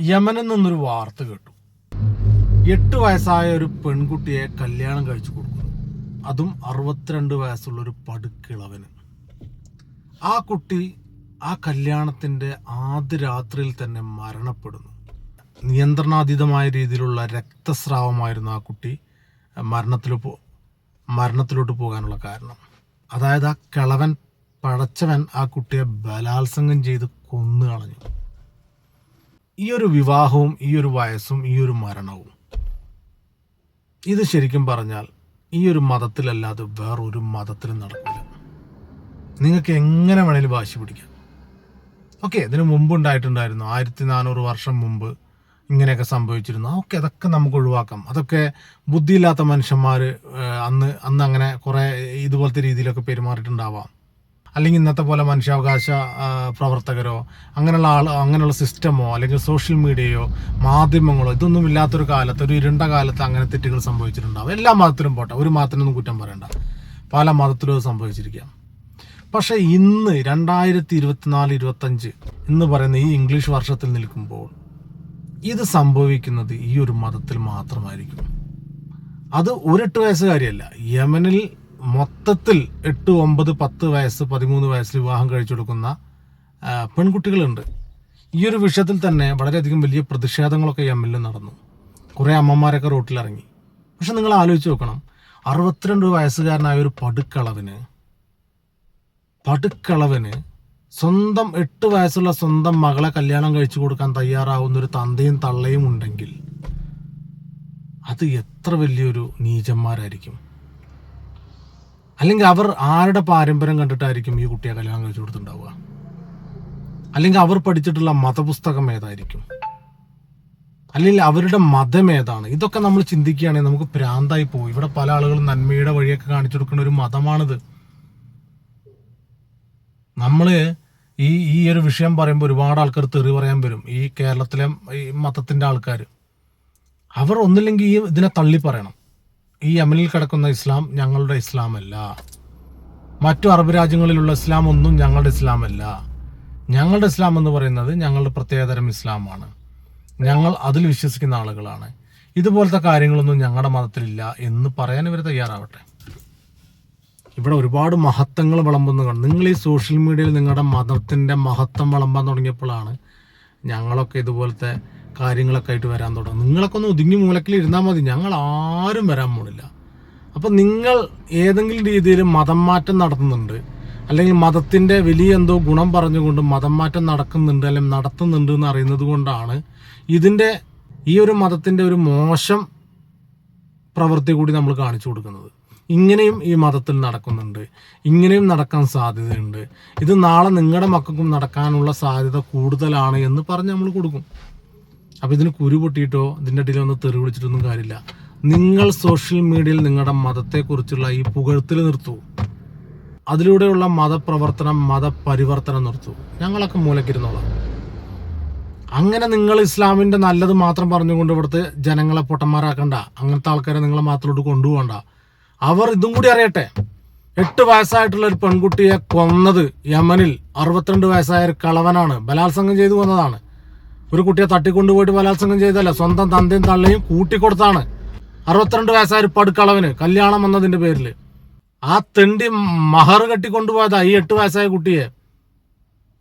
യമനിൽ നിന്നൊരു വാർത്ത കേട്ടു. എട്ട് വയസ്സായ ഒരു പെൺകുട്ടിയെ കല്യാണം കഴിച്ചു കൊടുക്കുന്നു. അതും അറുപത്തിരണ്ട് വയസ്സുള്ള ഒരു പടുക്കിളവന്. ആ കുട്ടി ആ കല്യാണത്തിന്റെ ആദ്യ രാത്രിയിൽ തന്നെ മരണപ്പെടുന്നു. നിയന്ത്രണാതീതമായ രീതിയിലുള്ള രക്തസ്രാവമായിരുന്നു ആ കുട്ടി മരണത്തിൽ പോ മരണത്തിലോട്ട് പോകാനുള്ള കാരണം. അതായത് ആ കിളവൻ പടച്ചവൻ ആ കുട്ടിയെ ബലാത്സംഗം ചെയ്ത് കൊന്നു കളഞ്ഞു ഈ ഒരു വിവാഹവും ഈ ഒരു വയസ്സും ഈ ഒരു മരണവും. ഇത് ശരിക്കും പറഞ്ഞാൽ ഈ ഒരു മതത്തിലല്ലാതെ വേറൊരു മതത്തിലും നടക്കില്ല. നിങ്ങൾക്ക് എങ്ങനെ വേണേലും വാശി പിടിക്കാം. ഓക്കെ ഇതിനു മുമ്പ് ഉണ്ടായിട്ടുണ്ടായിരുന്നു. ആയിരത്തി നാനൂറ് വർഷം മുമ്പ് ഇങ്ങനെയൊക്കെ സംഭവിച്ചിരുന്നു. ഓക്കെ അതൊക്കെ നമുക്ക് ഒഴിവാക്കാം. അതൊക്കെ ബുദ്ധിയില്ലാത്ത മനുഷ്യന്മാർ അന്ന് അന്ന് അങ്ങനെ കുറേ ഇതുപോലത്തെ രീതിയിലൊക്കെ പെരുമാറിയിട്ടുണ്ടാവാം. അല്ലെങ്കിൽ ഇന്നത്തെ പോലെ മനുഷ്യാവകാശ പ്രവർത്തകരോ അങ്ങനെയുള്ള ആൾ അങ്ങനെയുള്ള സിസ്റ്റമോ അല്ലെങ്കിൽ സോഷ്യൽ മീഡിയയോ മാധ്യമങ്ങളോ ഇതൊന്നും ഇല്ലാത്തൊരു കാലത്ത് ഒരു ഇരുണ്ട കാലത്ത് അങ്ങനെ തെറ്റുകൾ സംഭവിച്ചിട്ടുണ്ടാവും. എല്ലാ മതത്തിലും പോട്ടെ ഒരു മതത്തിനൊന്നും കുറ്റം പറയണ്ട. പല മതത്തിലും അത് സംഭവിച്ചിരിക്കാം. പക്ഷേ ഇന്ന് രണ്ടായിരത്തി ഇരുപത്തിനാല് ഇരുപത്തഞ്ച് എന്ന് പറയുന്ന ഈ ഇംഗ്ലീഷ് വർഷത്തിൽ നിൽക്കുമ്പോൾ ഇത് സംഭവിക്കുന്നത് ഈ ഒരു മതത്തിൽ മാത്രമായിരിക്കും. അത് ഒരെട്ട് വയസ്സുകാരിയല്ല. യമനിൽ മൊത്തത്തിൽ എട്ട് ഒമ്പത് പത്ത് വയസ്സ് പതിമൂന്ന് വയസ്സിൽ വിവാഹം കഴിച്ചു കൊടുക്കുന്ന പെൺകുട്ടികളുണ്ട്. ഈ ഒരു വിഷയത്തിൽ തന്നെ വളരെയധികം വലിയ പ്രതിഷേധങ്ങളൊക്കെ എം എൽ നടന്നു. കുറേ അമ്മമാരൊക്കെ റോട്ടിലിറങ്ങി. പക്ഷെ നിങ്ങൾ ആലോചിച്ച് നോക്കണം. അറുപത്തിരണ്ട് വയസ്സുകാരനായ ഒരു പടുക്കളവിന് പടുക്കളവന് സ്വന്തം എട്ട് വയസ്സുള്ള സ്വന്തം മകളെ കല്യാണം കഴിച്ചു കൊടുക്കാൻ തയ്യാറാവുന്ന ഒരു തന്തയും തള്ളയും ഉണ്ടെങ്കിൽ അത് എത്ര വലിയൊരു നീചന്മാരായിരിക്കും. അല്ലെങ്കിൽ അവർ ആരുടെ പാരമ്പര്യം കണ്ടിട്ടായിരിക്കും ഈ കുട്ടിയെ കല്യാണം കഴിച്ചു കൊടുത്തിട്ടുണ്ടാവുക? അല്ലെങ്കിൽ അവർ പഠിച്ചിട്ടുള്ള മതപുസ്തകം ഏതായിരിക്കും? അല്ലെങ്കിൽ അവരുടെ മതം ഏതാണ്? ഇതൊക്കെ നമ്മൾ ചിന്തിക്കുകയാണെങ്കിൽ നമുക്ക് പ്രാന്തായി പോകും. ഇവിടെ പല ആളുകളും നന്മയുടെ വഴിയൊക്കെ കാണിച്ചു കൊടുക്കുന്ന ഒരു മതമാണിത്. നമ്മൾ ഈ ഈ ഒരു വിഷയം പറയുമ്പോൾ ഒരുപാട് ആൾക്കാർ തെറി പറയാൻ വരും. ഈ കേരളത്തിലെ ഈ മതത്തിന്റെ ആൾക്കാർ അവർ ഒന്നില്ലെങ്കിൽ ഈ ഇതിനെ തള്ളി പറയണം. ഈ യമനിൽ കിടക്കുന്ന ഇസ്ലാം ഞങ്ങളുടെ ഇസ്ലാമല്ല. മറ്റു അറബ് രാജ്യങ്ങളിലുള്ള ഇസ്ലാം ഒന്നും ഞങ്ങളുടെ ഇസ്ലാമല്ല. ഞങ്ങളുടെ ഇസ്ലാം എന്ന് പറയുന്നത് ഞങ്ങളുടെ പ്രത്യേകതരം ഇസ്ലാമാണ്. ഞങ്ങൾ അതിൽ വിശ്വസിക്കുന്ന ആളുകളാണ്. ഇതുപോലത്തെ കാര്യങ്ങളൊന്നും ഞങ്ങളുടെ മതത്തിലില്ല എന്ന് പറയാൻ ഇവർ തയ്യാറാവട്ടെ. ഇവിടെ ഒരുപാട് മഹത്വങ്ങൾ വിളമ്പുന്നു കാണും നിങ്ങൾ ഈ സോഷ്യൽ മീഡിയയിൽ നിങ്ങളുടെ മതത്തിന്റെ മഹത്വം വിളമ്പാൻ തുടങ്ങിയപ്പോഴാണ് ഞങ്ങളൊക്കെ ഇതുപോലത്തെ കാര്യങ്ങളൊക്കെ ആയിട്ട് വരാൻ തുടങ്ങും. നിങ്ങളൊക്കെ ഒന്ന് ഒതുങ്ങി മൂലക്കിൽ ഇരുന്നാൽ മതി. ഞങ്ങൾ ആരും വരാൻ പോണില്ല. അപ്പൊ നിങ്ങൾ ഏതെങ്കിലും രീതിയിൽ മതം മാറ്റം നടത്തുന്നുണ്ട് അല്ലെങ്കിൽ മതത്തിന്റെ വലിയ എന്തോ ഗുണം പറഞ്ഞുകൊണ്ട് മതം മാറ്റം നടക്കുന്നുണ്ട് അല്ലെങ്കിൽ നടത്തുന്നുണ്ട് എന്ന് അറിയുന്നത് കൊണ്ടാണ് ഇതിന്റെ ഈ ഒരു മതത്തിന്റെ ഒരു മോശം പ്രവൃത്തി കൂടി നമ്മൾ കാണിച്ചു കൊടുക്കുന്നത്. ഇങ്ങനെയും ഈ മതത്തിൽ നടക്കുന്നുണ്ട്. ഇങ്ങനെയും നടക്കാൻ സാധ്യതയുണ്ട്. ഇത് നാളെ നിങ്ങളുടെ മക്കൾക്കും നടക്കാനുള്ള സാധ്യത കൂടുതലാണ് എന്ന് പറഞ്ഞ് നമ്മൾ കൊടുക്കും. അപ്പം ഇതിന് കുരു പൊട്ടിയിട്ടോ ഇതിന്റെ ഇടയിൽ ഒന്ന് തെറി വിളിച്ചിട്ടൊന്നും കാര്യമില്ല. നിങ്ങൾ സോഷ്യൽ മീഡിയയിൽ നിങ്ങളുടെ മതത്തെക്കുറിച്ചുള്ള ഈ പുകഴ്ത്തിൽ നിർത്തൂ. അതിലൂടെയുള്ള മതപ്രവർത്തനം മതപരിവർത്തനം നിർത്തൂ. ഞങ്ങളൊക്കെ മൂലക്കിരുന്നോളാം. അങ്ങനെ നിങ്ങൾ ഇസ്ലാമിന്റെ നല്ലത് മാത്രം പറഞ്ഞുകൊണ്ട് ഇവിടുത്തെ ജനങ്ങളെ പൊട്ടന്മാരാക്കണ്ട. അങ്ങനത്തെ ആൾക്കാരെ നിങ്ങളെ മാത്രത്തോട്ട് കൊണ്ടുപോകണ്ട. അവർ ഇതും കൂടി അറിയട്ടെ. എട്ട് വയസ്സായിട്ടുള്ള ഒരു പെൺകുട്ടിയെ കൊന്നത് യമനിൽ അറുപത്തിരണ്ട് വയസ്സായ ഒരു കളവനാണ്. ബലാത്സംഗം ചെയ്തു കൊന്നതാണ് ഒരു കുട്ടിയെ തട്ടിക്കൊണ്ടുപോയിട്ട് ബലാത്സംഗം ചെയ്തല്ല സ്വന്തം തന്തയും തള്ളയും കൂട്ടിക്കൊടുത്താണ്. അറുപത്തിരണ്ട് വയസ്സായ പടുക്കളവന് കല്യാണം വന്നതിന്റെ പേരിൽ ആ തെണ്ടി മഹർ കെട്ടിക്കൊണ്ടുപോയതാ ഈ എട്ട് വയസ്സായ കുട്ടിയെ.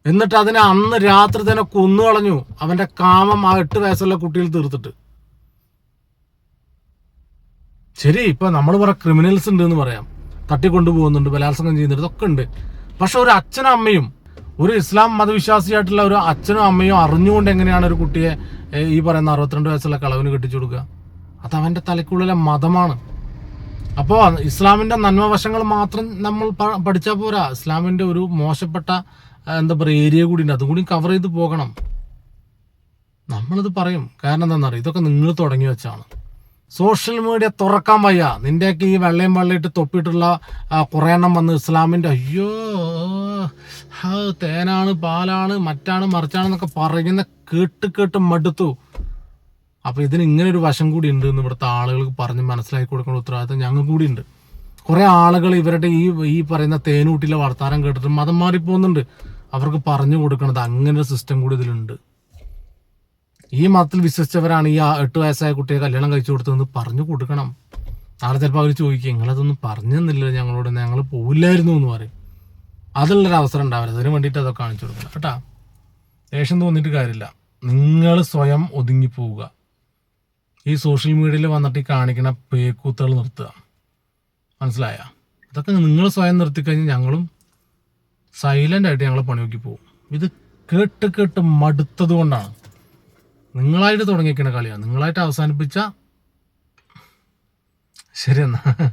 എന്നിട്ട് അതിനെ അന്ന് രാത്രി തന്നെ കൊന്നു കളഞ്ഞു. അവന്റെ കാമം ആ എട്ട് വയസ്സുള്ള കുട്ടിയിൽ തീർത്തിട്ട്. ശരി ഇപ്പൊ നമ്മൾ പറ ക്രിമിനൽസ് ഉണ്ട് എന്ന് പറയാം. തട്ടിക്കൊണ്ടു പോകുന്നുണ്ട് ബലാത്സംഗം ചെയ്യുന്നുണ്ട് ഇതൊക്കെ ഉണ്ട്. പക്ഷെ ഒരു അച്ഛനും അമ്മയും ഒരു ഇസ്ലാം മതവിശ്വാസിയായിട്ടുള്ള ഒരു അച്ഛനും അമ്മയും അറിഞ്ഞുകൊണ്ട് എങ്ങനെയാണ് ഒരു കുട്ടിയെ ഈ പറയുന്ന അറുപത്തിരണ്ട് വയസ്സുള്ള കളവിന് കെട്ടിച്ചു കൊടുക്കുക? അത് അവന്റെ തലയ്ക്കുള്ളിലെ മതമാണ്. അപ്പോൾ ഇസ്ലാമിന്റെ നന്മവശങ്ങൾ മാത്രം നമ്മൾ പഠിച്ചാൽ പോരാ. ഇസ്ലാമിന്റെ ഒരു മോശപ്പെട്ട എന്താ പറയുക ഏരിയ കൂടി ഉണ്ട്. അതുകൂടി കവർ ചെയ്ത് പോകണം. നമ്മളിത് പറയും. കാരണം എന്താണെന്ന് അറിയാം ഇതൊക്കെ നിങ്ങൾ തുടങ്ങി വെച്ചാണ്. സോഷ്യൽ മീഡിയ തുറക്കാൻ വയ്യ. നിന്റെയൊക്കെ ഈ വെള്ളയും വെള്ളയിട്ട് തൊപ്പിയിട്ടുള്ള കുറേ എണ്ണം വന്ന് ഇസ്ലാമിന്റെ അയ്യോ തേനാണ് പാലാണ് മറ്റാണ് മറിച്ചാണെന്നൊക്കെ പറയുന്ന കേട്ട് കേട്ട് മടുത്തു. അപ്പൊ ഇതിന് ഇങ്ങനെ ഒരു വശം കൂടി ഉണ്ട് എന്ന് ഇവിടുത്തെ ആളുകൾക്ക് പറഞ്ഞ് മനസ്സിലാക്കി കൊടുക്കേണ്ട ഉത്തരവാദിത്തം ഞങ്ങൾ കൂടി ഉണ്ട്. കുറെ ആളുകൾ ഇവരുടെ ഈ ഈ പറയുന്ന തേനൂട്ടിലെ വർത്താനം കേട്ടിട്ട് മതം മാറിപ്പോകുന്നുണ്ട്. അവർക്ക് പറഞ്ഞു കൊടുക്കണത് അങ്ങനെ ഒരു സിസ്റ്റം കൂടി ഇതിലുണ്ട്. ഈ മതത്തിൽ വിശ്വസിച്ചവരാണ് ഈ എട്ട് വയസ്സായ കുട്ടിയെ കല്യാണം കഴിച്ചു കൊടുത്തതെന്ന് പറഞ്ഞു കൊടുക്കണം. നാളെ ചിലപ്പോൾ അവർ ചോദിക്കും നിങ്ങളതൊന്നും പറഞ്ഞു തന്നില്ല ഞങ്ങളോട് ഞങ്ങൾ പോവില്ലായിരുന്നു എന്ന് പറയും. അതുള്ളൊരു അവസരം ഉണ്ടാവരുത് അതിന് വേണ്ടിയിട്ട് അതൊക്കെ കാണിച്ചു കൊടുക്കണം. കേട്ടാ? ദേഷ്യം തോന്നിയിട്ട് കാര്യമില്ല. നിങ്ങൾ സ്വയം ഒതുങ്ങിപ്പോവുക. ഈ സോഷ്യൽ മീഡിയയിൽ വന്നിട്ട് കാണിക്കണ പേക്കൂത്തുകൾ നിർത്തുക. മനസ്സിലായ? അതൊക്കെ നിങ്ങൾ സ്വയം നിർത്തിക്കഴിഞ്ഞാൽ ഞങ്ങളും സൈലന്റ് ആയിട്ട് ഞങ്ങൾ പണി നോക്കി പോകും. ഇത് കേട്ട് കേട്ട് മടുത്തത് കൊണ്ടാണ്. നിങ്ങളായിട്ട് തുടങ്ങിയിരിക്കുന്ന കളിയാണ് നിങ്ങളായിട്ട് അവസാനിപ്പിച്ച ശരി എന്നാ.